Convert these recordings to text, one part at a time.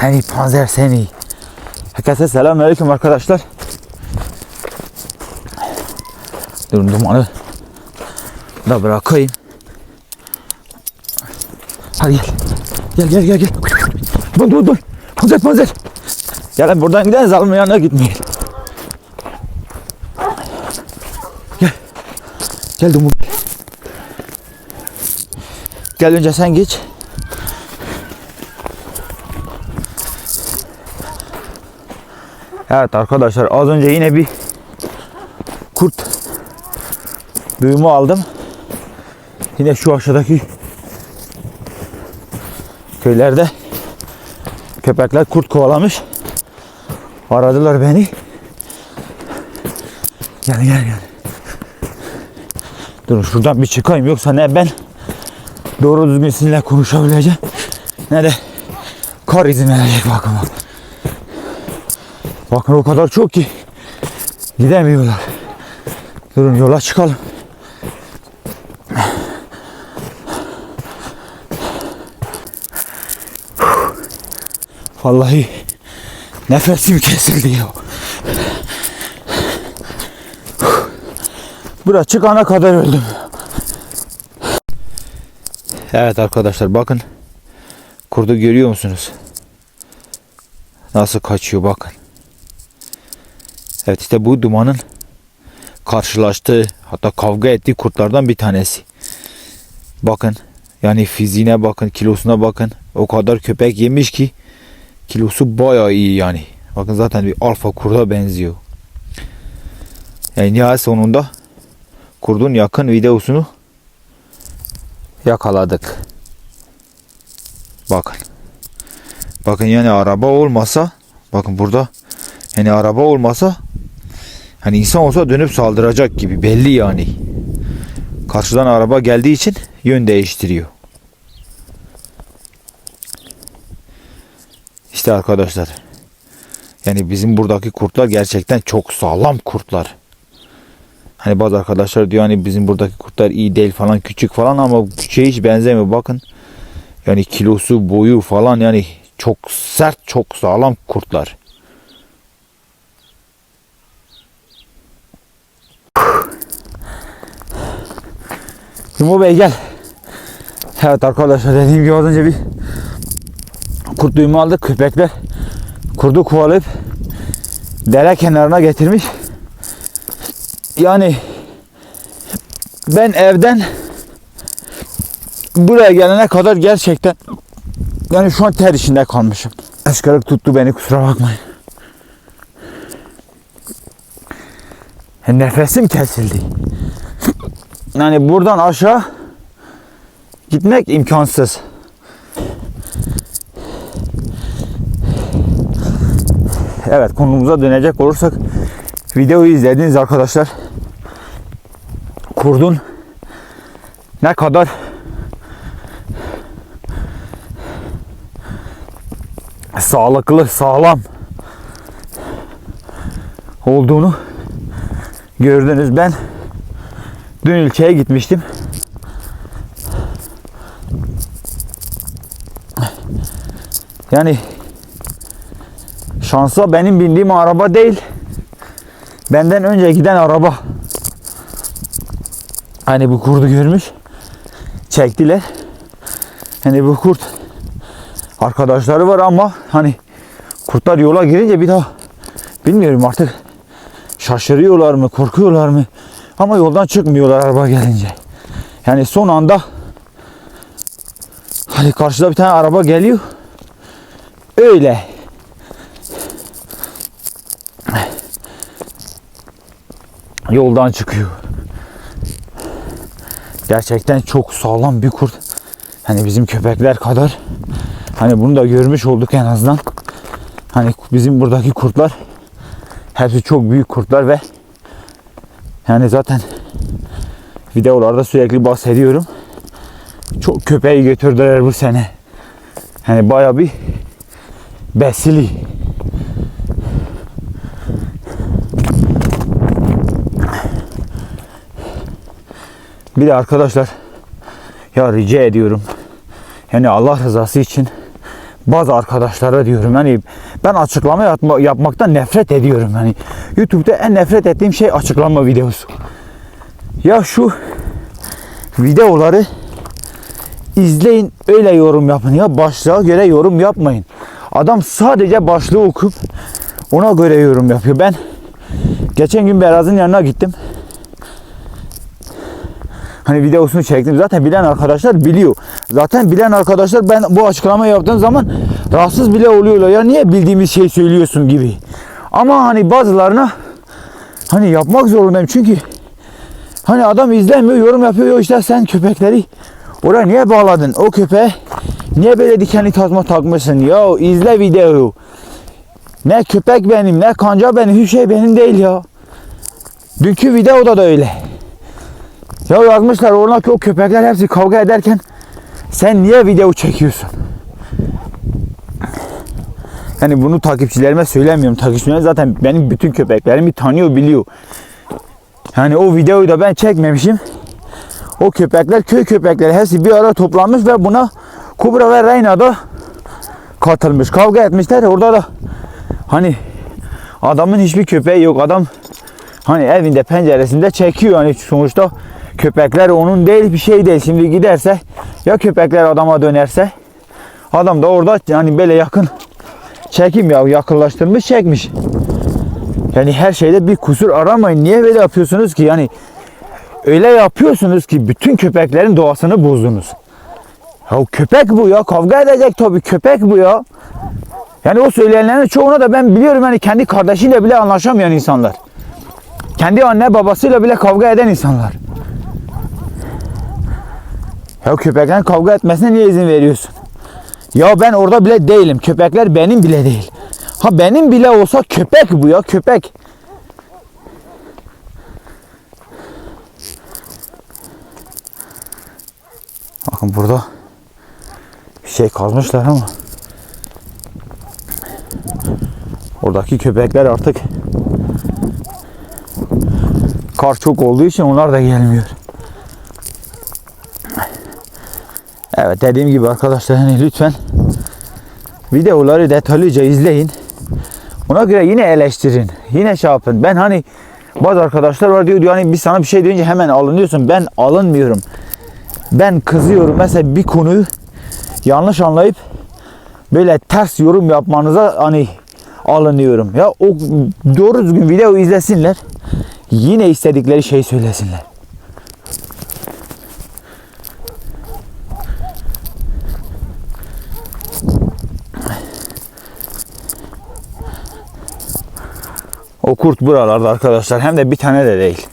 Seni panzer seni. Herkese selamünaleyküm arkadaşlar. Durun dumanı da bırakayım. Hadi gel. Gel gel gel gel. Dur dur dur. Panzer panzer. Gelin buradan gidelim zalımın yanına gitmeyin. Gel. Gel Dumur. Gel önce sen geç. Evet arkadaşlar az önce yine bir kurt duyumu aldım. Yine şu aşağıdaki köylerde köpekler kurt kovalamış. Aradılar beni. Gel gel gel. Durun şuradan bir çıkayım yoksa ne ben doğru düzgün sizinle konuşabileceğim ne de kar izin verecek bakın bak. Bakın o kadar çok ki gidemiyorlar. Durun yola çıkalım. Vallahi nefesim kesildi ya. Bura çıkana kadar öldüm. Evet arkadaşlar bakın. Kurdu görüyor musunuz? Nasıl kaçıyor bakın. Evet işte bu dumanın karşılaştığı hatta kavga ettiği kurtlardan bir tanesi. Bakın yani fiziğine bakın kilosuna bakın. O kadar köpek yemiş ki kilosu bayağı iyi yani. Bakın zaten bir alfa kurda benziyor. Yani nihayet sonunda kurdun yakın videosunu yakaladık. Bakın. Bakın yani araba olmasa bakın burada yani araba olmasa hani insan olsa dönüp saldıracak gibi belli yani. Karşıdan araba geldiği için yön değiştiriyor. İşte arkadaşlar. Yani bizim buradaki kurtlar gerçekten çok sağlam kurtlar. Hani bazı arkadaşlar diyor hani bizim buradaki kurtlar iyi değil falan küçük falan ama küçüğe hiç benzemiyor. Bakın yani kilosu boyu falan yani çok sert çok sağlam kurtlar. Yumo Bey gel. Evet arkadaşlar dediğim gibi az önce bir kurt duyumu aldık. Köpekler kurdu kovalayıp dere kenarına getirmiş. Yani ben evden buraya gelene kadar gerçekten yani şu an ter içinde kalmışım. Aşkarık tuttu beni kusura bakmayın. Nefesim kesildi. Yani buradan aşağı gitmek imkansız. Evet konumuza dönecek olursak videoyu izlediniz arkadaşlar. Kurdun ne kadar sağlıklı, sağlam olduğunu gördünüz. Ben dün ilçeye gitmiştim. Yani şansa benim bindiğim araba değil. Benden önce giden araba. Hani bu kurdu görmüş. Çektiler. Hani bu kurt arkadaşları var ama hani kurtlar yola girince bir daha bilmiyorum artık şaşırıyorlar mı, korkuyorlar mı? Ama yoldan çıkmıyorlar araba gelince. Yani son anda hani karşıda bir tane araba geliyor. Öyle. Yoldan çıkıyor. Gerçekten çok sağlam bir kurt. Hani bizim köpekler kadar. Hani bunu da görmüş olduk en azından. Hani bizim buradaki kurtlar hepsi çok büyük kurtlar ve yani zaten videolarda sürekli bahsediyorum. Çok köpeği götürdüler bu sene. Hani baya bir besili. Bir de arkadaşlar ya rica ediyorum. Yani Allah rızası için bazı arkadaşlara diyorum yani ben açıklama yapma, yapmaktan nefret ediyorum yani YouTube'da en nefret ettiğim şey açıklama videosu. Ya şu videoları izleyin öyle yorum yapın ya başlığa göre yorum yapmayın. Adam sadece başlığı okup ona göre yorum yapıyor. Ben geçen gün Beraz'ın yanına gittim. Hani videosunu çektim. Zaten bilen arkadaşlar biliyor. Zaten bilen arkadaşlar ben bu açıklama yaptığım zaman rahatsız bile oluyorlar. Ya niye bildiğimiz şey söylüyorsun gibi. Ama hani bazılarına hani yapmak zorundayım. Çünkü hani adam izlemiyor, yorum yapıyor. "Yo işte sen köpekleri oraya niye bağladın? O köpeğe niye böyle dikenli tasma takmışsın? Ya izle videoyu. Ne köpek benim, ne kanca benim, hiçbir şey benim değil ya. Dünkü videoda da öyle. Ya yazmışlar oradaki o köpekler hepsi kavga ederken sen niye video çekiyorsun? Yani bunu takipçilerime söylemiyorum. Takipçilerim zaten benim bütün köpeklerimi tanıyor, biliyor. Yani o videoyu da ben çekmemişim. O köpekler köy köpekleri hepsi bir ara toplanmış ve buna Kubra ve Reyna da katılmış. Kavga etmişler. Orada da hani adamın hiçbir köpeği yok. Adam hani evinde penceresinde çekiyor. Hani sonuçta köpekler onun değil bir şey değil. Şimdi giderse ya köpekler adama dönerse adam da orada yani böyle yakın çekim ya yakınlaştırmış çekmiş. Yani her şeyde bir kusur aramayın. Niye böyle yapıyorsunuz ki? Yani öyle yapıyorsunuz ki bütün köpeklerin doğasını bozdunuz. Ya köpek bu ya. Kavga edecek tabii. Köpek bu ya. Yani o söyleyenlerin çoğuna da ben biliyorum yani kendi kardeşiyle bile anlaşamayan insanlar. Kendi anne babasıyla bile kavga eden insanlar. Ya köpeklerin kavga etmesine niye izin veriyorsun? Ya ben orada bile değilim. Köpekler benim bile değil. Ha benim bile olsa köpek bu ya köpek. Bakın burada bir şey kazmışlar ama oradaki köpekler artık kar çok olduğu için onlar da gelmiyor. Evet dediğim gibi arkadaşlar hani lütfen videoları detaylıca izleyin. Ona göre yine eleştirin. Yine şey yapın. Ben hani bazı arkadaşlar var diyor yani biz sana bir şey deyince hemen alınıyorsun. Ben alınmıyorum. Ben kızıyorum. Mesela bir konuyu yanlış anlayıp böyle ters yorum yapmanıza hani alınıyorum. Ya o doğru düzgün video izlesinler. Yine istedikleri şeyi söylesinler. O kurt buralarda arkadaşlar. Hem de bir tane de değil.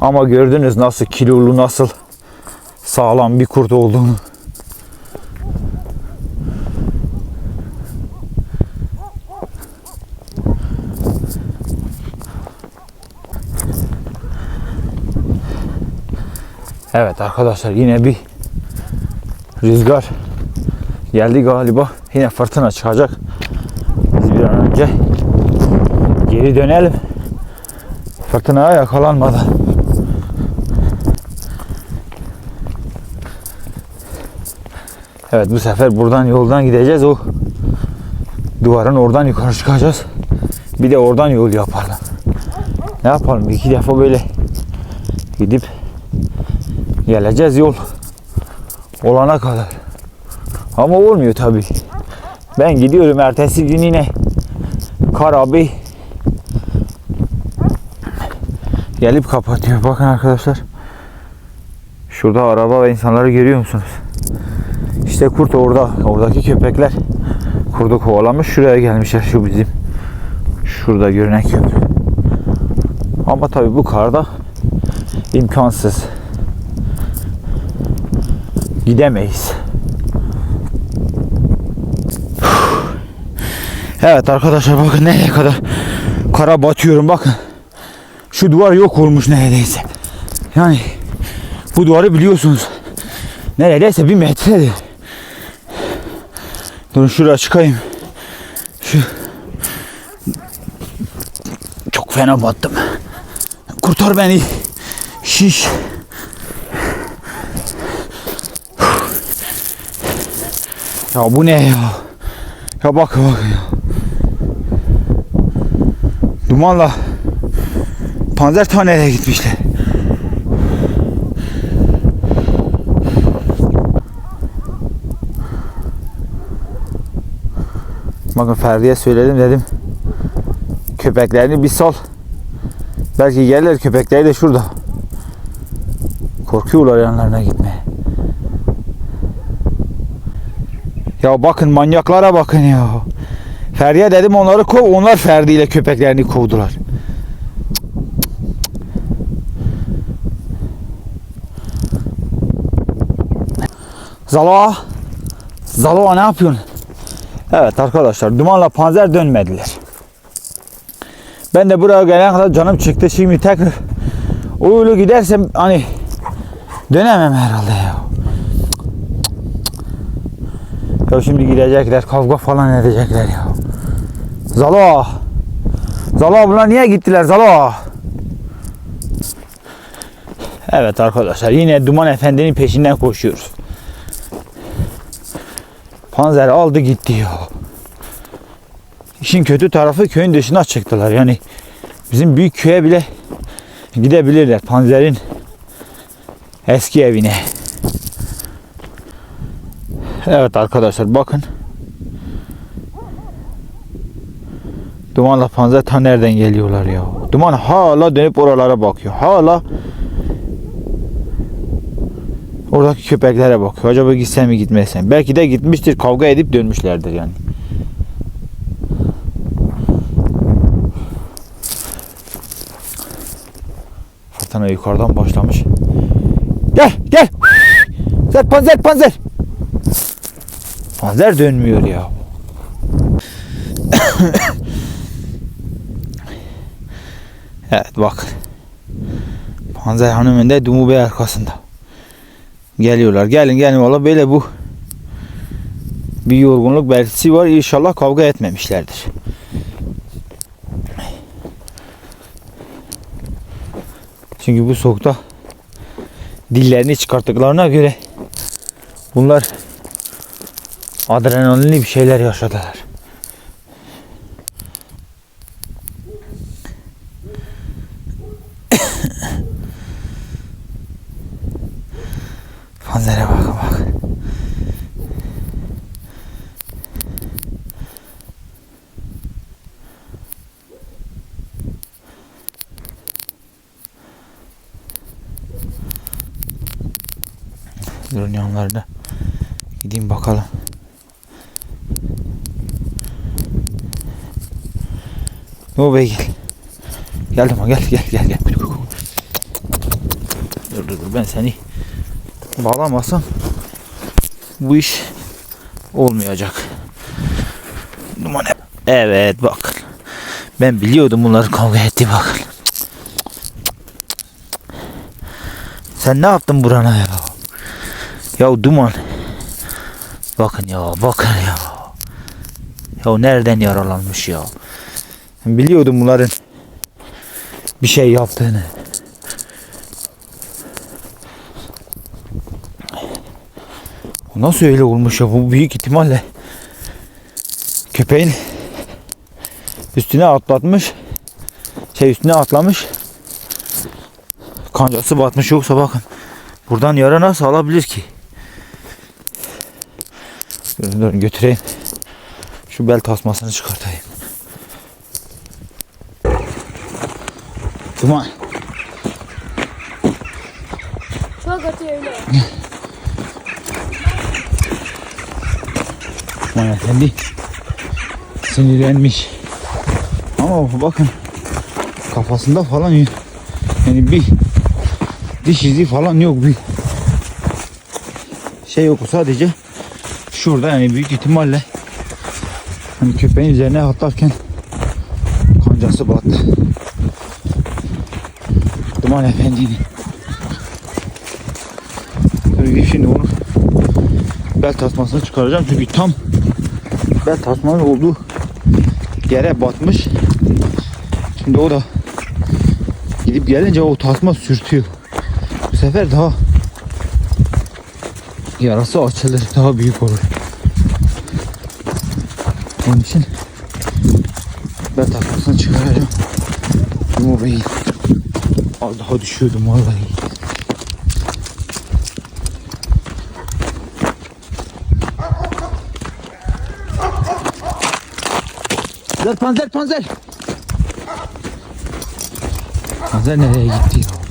Ama gördünüz nasıl kilolu nasıl sağlam bir kurt olduğunu. Evet arkadaşlar yine bir rüzgar geldi galiba. Yine fırtına çıkacak. Biz bir an önce geri dönelim. Fırtınaya yakalanmadan. Evet bu sefer buradan yoldan gideceğiz. O duvarın oradan yukarı çıkacağız. Bir de oradan yol yaparlar. Ne yapalım? İki defa böyle gidip geleceğiz yol olana kadar. Ama olmuyor tabi. Ben gidiyorum ertesi gün yine kar abi gelip kapatıyor. Bakın arkadaşlar. Şurada araba ve insanları görüyor musunuz? İşte kurt orada. Oradaki köpekler kurdu kovalamış. Şuraya gelmişler. Şu bizim şurada görünen köprü. Ama tabi bu karda imkansız. Gidemeyiz. Evet arkadaşlar bakın nereye kadar kara batıyorum bakın. Şu duvar yok olmuş neredeyse. Yani bu duvarı biliyorsunuz. Neredeyse bir metredir. Durun şuraya çıkayım. Şu çok fena battım. Kurtar beni. Şiş. Ya bu ne ya? Ya bak bak ya. Dumanla panzer tanelere gitmişler. Bakın Ferdi'ye söyledim dedim. Köpeklerini bir sal. Belki gelirler köpekleri de şurada. Korkuyorlar yanlarına gitmeye. Ya bakın manyaklara bakın ya. Ferdi'ye dedim onları kov. Onlar Ferdi ile köpeklerini kovdular. Zalo. Zalo ne yapıyorsun? Evet arkadaşlar dumanla panzer dönmediler. Ben de buraya gelene kadar canım çıktı. Şimdi tekrar öyle gidersem hani dönemem herhalde ya. Ya şimdi gidecekler kavga falan edecekler ya. Zalo. Zalo bunlar niye gittiler Zalo? Evet arkadaşlar yine Duman Efendi'nin peşinden koşuyoruz. Panzer aldı gitti ya. İşin kötü tarafı köyün dışına çıktılar. Yani bizim büyük köye bile gidebilirler. Panzer'in eski evine. Evet arkadaşlar bakın. Dumanla panzer ta nereden geliyorlar ya. Duman hala dönüp oralara bakıyor. Hala oradaki köpeklere bakıyor. Acaba gitsem mi gitmesem. Belki de gitmiştir kavga edip dönmüşlerdir yani. Fırtına yukarıdan başlamış. Gel gel. Zet panzer panzer. Panzer dönmüyor ya. Evet bak. Panzer hanımın da Dumu Bey arkasında. Geliyorlar. Gelin gelin valla böyle bu bir yorgunluk belirtisi var. İnşallah kavga etmemişlerdir. Çünkü bu soğukta dillerini çıkarttıklarına göre bunlar adrenalinli bir şeyler yaşadılar. Panzere bak bak. Durun yanlarında. Gideyim bakalım. Yo bey gel. Geldim ha gel gel gel gel. Dur dur dur ben seni bağlamazsam bu iş olmayacak. Duman hep. Evet bakın. Ben biliyordum bunları kavga etti bakın. Sen ne yaptın burana ya? Ya duman. Bakın ya bakın ya. Ya nereden yaralanmış ya? Biliyordum bunların bir şey yaptığını. Nasıl öyle olmuş ya? Bu büyük ihtimalle köpeğin üstüne atlatmış. Şey üstüne atlamış. Kancası batmış yoksa bakın. Buradan yara nasıl alabilir ki? Durun durun götüreyim. Şu bel tasmasını çıkartayım. Duman. Çok atıyor öyle. Duman efendi. Sinirlenmiş. Ama bakın kafasında falan yok. Yani bir diş izi falan yok bir şey yok sadece şurada yani büyük ihtimalle hani köpeğin üzerine atlarken kancası battı. Duman efendiydi. Tabii şimdi onu bel tasmasını çıkaracağım çünkü tam bel tasmanın olduğu yere batmış. Şimdi o da gidip gelince o tasma sürtüyor. Bu sefer daha yarası açılır, daha büyük olur. Onun için ben takmasını çıkaracağım. Dumo Bey'in. Az daha düşüyordum vallahi. Panzer panzer panzer. Panzer nereye gitti ya?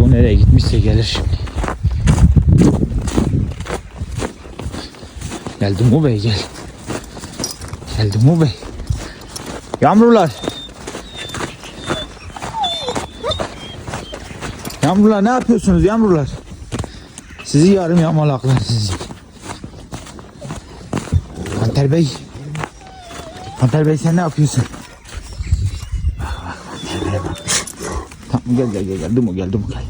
O nereye gitmişse gelir şimdi. Geldim mu bey gel. Geldim mu bey. Yağmurlar. Yağmurlar ne yapıyorsunuz yağmurlar? Sizi yarım yamalaklar sizi. Panter Bey. Panter Bey sen ne yapıyorsun? Bak bak Panter Bey bak. Tamam gel gel gel gel. Dumu gel dumu gel.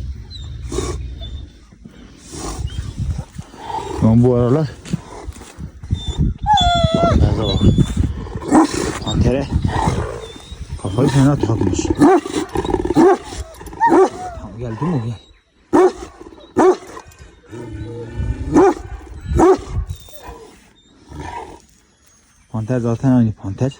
Ben bu aralar nerede bak. Pantere kafayı fena takmış. Tamam gel dumu gel. Panter zaten aynı panter.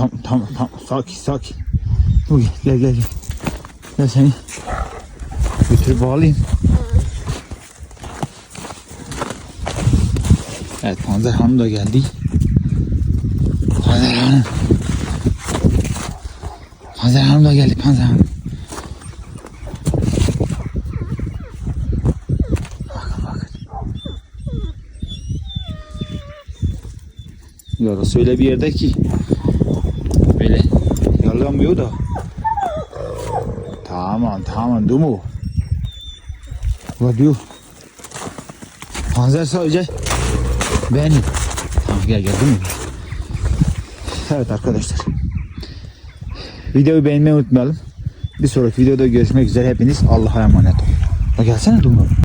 Tam tam tam tam tam sakin sakin. Uy, gel gel gel. Gel seni götürüp bağlayayım. Evet Panzer Hanım da geldi. Panzer Hanım. Panzer Hanım da geldi Panzer Hanım. Bakın bakın. Ya orası öyle bir yerde ki yalamıyor da. Tamam tamam değil mi? Ulan diyor. Panzer sadece benim. Tamam gel gel değil? Evet arkadaşlar. Videoyu beğenmeyi unutmayalım. Bir sonraki videoda görüşmek üzere. Hepiniz Allah'a emanet olun. Gelsene Dumur.